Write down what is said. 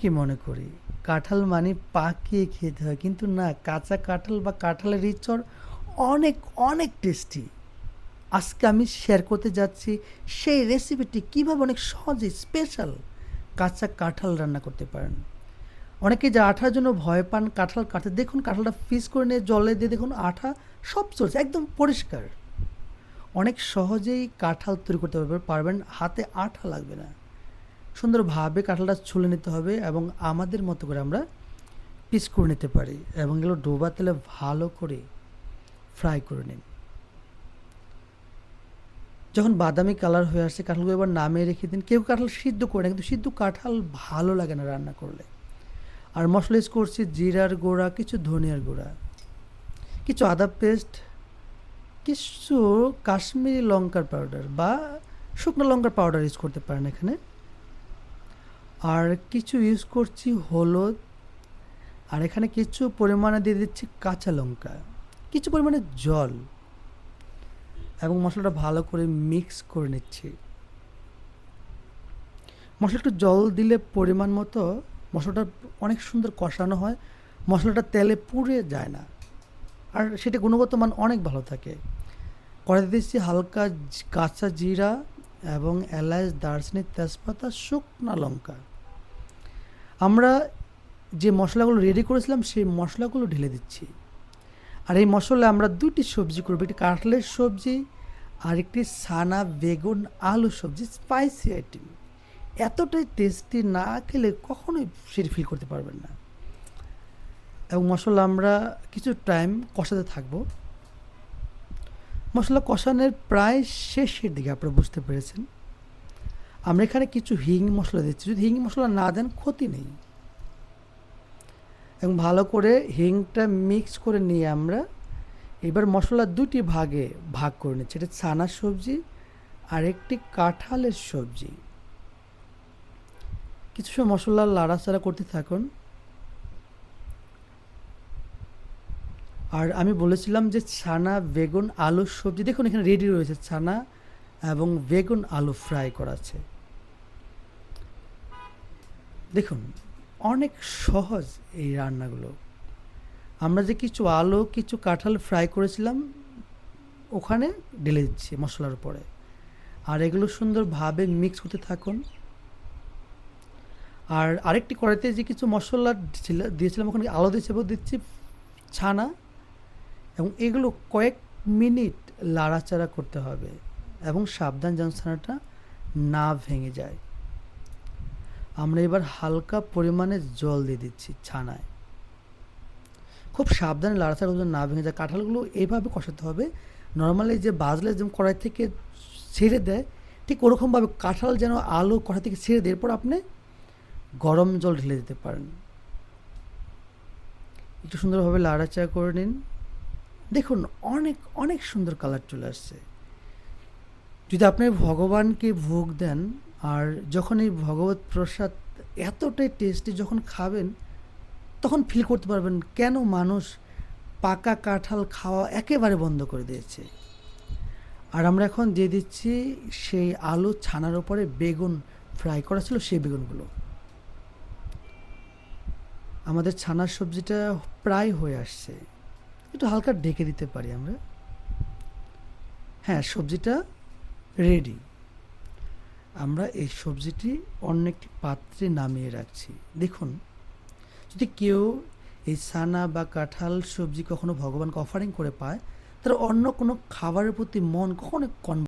কি মনে করি? কাঁঠাল মানে পাকিয়ে খেতে হয়। কিন্তু না, কাঁচা কাঁঠাল বা কাঁঠালের ইচড় অনেক অনেক টেস্টি আজকে আমি শেয়ার করতে যাচ্ছি সেই রেসিপিটি কীভাবে অনেক সহজে স্পেশাল কাঁচা কাঁঠাল রান্না করতে পারেন। অনেকে যে আঠার জন্য ভয় পান, কাঁঠাল কাটতে, দেখুন কাঁঠালটা পিস করে নিয়ে জলে দিয়ে দেখুন আঠা সব চলছে, একদম পরিষ্কার। অনেক সহজেই কাঁঠাল তৈরি করতে পারবেন, হাতে আঠা লাগবে না। সুন্দরভাবে কাঁঠালটা ছুলে নিতে হবে এবং আমাদের মতো করে আমরা পিস করে নিতে পারি এবং এগুলো ডোবা তেলে ভালো করে ফ্রাই করে নিন। যখন বাদামি কালার হয়ে আসছে, কাঁঠালগুলো এবার নামিয়ে রেখে দিন। কেউ কাঁঠাল সিদ্ধ করে না, কিন্তু সিদ্ধ কাঁঠাল ভালো লাগে না রান্না করলে। আর মশলা ইউজ করছি জিরার গুঁড়া, কিছু ধনিয়ার গুঁড়া, কিছু আদা পেস্ট, কিছু কাশ্মীরি লঙ্কার পাউডার বা শুকনো লঙ্কার পাউডার ইউজ করতে পারেন এখানে। আর কিছু ইউজ করছি হলুদ, আর এখানে কিছু পরিমাণে দিয়ে দিচ্ছি কাঁচা লঙ্কা, কিছু পরিমাণে জল, এবং মশলাটা ভালো করে মিক্স করে নিচ্ছি। মশলা একটু জল দিলে পরিমাণ মতো মশলাটা অনেক সুন্দর কষানো হয়, মশলাটা তেলে পুড়ে যায় না, আর সেটা গুণগত মান অনেক ভালো থাকে। কড়াইতে দিচ্ছি হালকা কাঁচা জিরা এবং এলাচ, দারচিনি, তেজপাতা, শুকনা লঙ্কা। আমরা যে মশলাগুলো রেডি করেছিলাম, সেই মশলাগুলো ঢেলে দিচ্ছি। আর এই মশলা আমরা দুটি সবজি করব, একটি কাঁঠালের সবজি আর একটি সানা বেগুন আলু সবজি স্পাইসি আইটেম এতটাই টেস্টি না খেলে কখনোই সেটি ফিল করতে পারবেন না। এবং মশলা আমরা কিছু টাইম কষাতে থাকব। মশলা কষানোর প্রায় শেষের দিকে, আপনারা বুঝতে পেরেছেন। আমরা এখানে কিছু হিং মশলা দিচ্ছি। যদি হিং মশলা না দেন ক্ষতি নেই। এবং ভালো করে হিংটা মিক্স করে নিয়ে আমরা এবার মশলা দুটি ভাগে ভাগ করে নিচ্ছি। এটা ছানার সবজি আর একটি কাঁঠালের সবজি। কিছু সময় মশলা লাড়াচাড়া করতে থাকুন। আর আমি বলেছিলাম যে ছানা, বেগুন আলু সবজি, দেখুন এখানে রেডি রয়েছে ছানা এবং বেগুন আলু ফ্রাই করা আছে। দেখুন, অনেক সহজ এই রান্নাগুলো। আমরা যে কিছু আলু, কিছু কাঁঠাল ফ্রাই করেছিলাম, ওখানে ঢেলে দিচ্ছি মশলার উপরে। আর এগুলো সুন্দরভাবে মিক্স করতে থাকুন। আর আরেকটি কড়াইতে যে কিছু মশলা ছিল, দিয়েছিলাম, ওখানে আলু দিয়েছি এবং দিচ্ছি, ছানা। এবং এগুলো কয়েক মিনিট লাড়াচাড়া করতে হবে এবং সাবধান যেন ছানাটা না ভেঙে যায়। আমরা এবার হালকা পরিমাণে জল দিয়ে দিচ্ছি ছানায়। খুব সাবধানে লাড়াচাড়া যেন না ভেঙে যায়। কাঁঠালগুলো এইভাবে কষাতে হবে। নর্মালি যে বাজলে যেমন কড়াই থেকে ছেড়ে দেয়, ঠিক ওরকমভাবে কাঁঠাল যেন আলু কড়াই থেকে ছেড়ে দেয়, এরপর আপনি গরম জল ঢেলে দিতে পারেন। একটু সুন্দরভাবে লাড়াচাড়া করে নিন। দেখুন, অনেক অনেক সুন্দর কালার চলে আসছে। যদি আপনি ভগবানকে ভোগ দেন আর যখন এই ভগবত প্রসাদ এতটাই টেস্টি যখন খাবেন, তখন ফিল করতে পারবেন কেন মানুষ পাকা কাঁঠাল খাওয়া একেবারে বন্ধ করে দিয়েছে। আর আমরা এখন দিয়ে দিচ্ছি সেই আলু ছানার ওপরে বেগুন ফ্রাই করা ছিল সেই বেগুনগুলো। আমাদের ছানার সবজিটা প্রায় হয়ে আসছে। একটু হালকা ঢেকে দিতে পারি আমরা? হ্যাঁ সবজিটা রেডি আমরা এই সবজিটি অন্য একটি পাত্রে নামিয়ে রাখছি। দেখুন, যদি কেউ এই সানা বা কাঁঠাল সবজি কখনো ভগবানকে অফারিং করে পায়, তারা অন্য কোনো খাবারের প্রতি মন কখনো কন